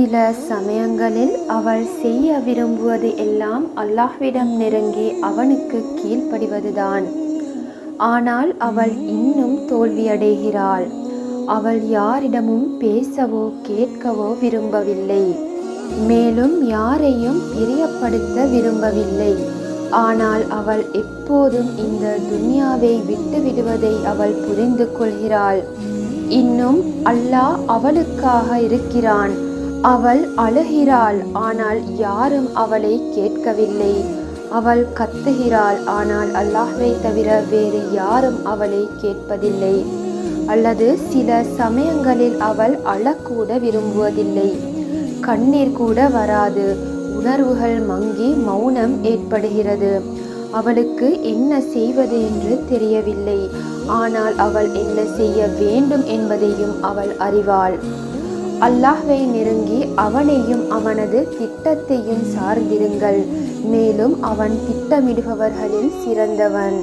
சில சமயங்களில் அவள் செய்ய விரும்புவது எல்லாம் அல்லாஹ்விடம் நெருங்கி அவனுக்கு கீழ்ப்படிவதுதான். ஆனால் அவள் இன்னும் தோல்வியடைகிறாள். அவள் யாரிடமும் பேசவோ கேட்கவோ விரும்பவில்லை. மேலும் யாரையும் பிரியப்படுத்த விரும்பவில்லை. ஆனால் அவள் எப்போதும் இந்த துன்யாவை விட்டுவிடுவதை அவள் புரிந்து கொள்கிறாள். இன்னும் அல்லாஹ் அவளுக்காக இருக்கிறான். அவள் அழுகிறாள் ஆனால் யாரும் அவளை கேட்கவில்லை. அவள் கத்துகிறாள் ஆனால் அல்லாஹ்வை தவிர வேறு யாரும் அவளை கேட்பதில்லை. அல்லது சில சமயங்களில் அவள் அழக்கூட விரும்புவதில்லை. கண்ணீர் கூட வராது உணர்வுகள் மங்கி மௌனம் ஏற்படுகிறது. அவளுக்கு என்ன செய்வது என்று தெரியவில்லை ஆனால் அவள் என்ன செய்ய வேண்டும் என்பதையும் அவள் அறிவாள். அல்லாஹ்வை நெருங்கி அவனையும் அவனது திட்டத்தையும் சார்ந்திருங்கள். மேலும் அவன் திட்டமிடுபவர்களில் சிறந்தவன்.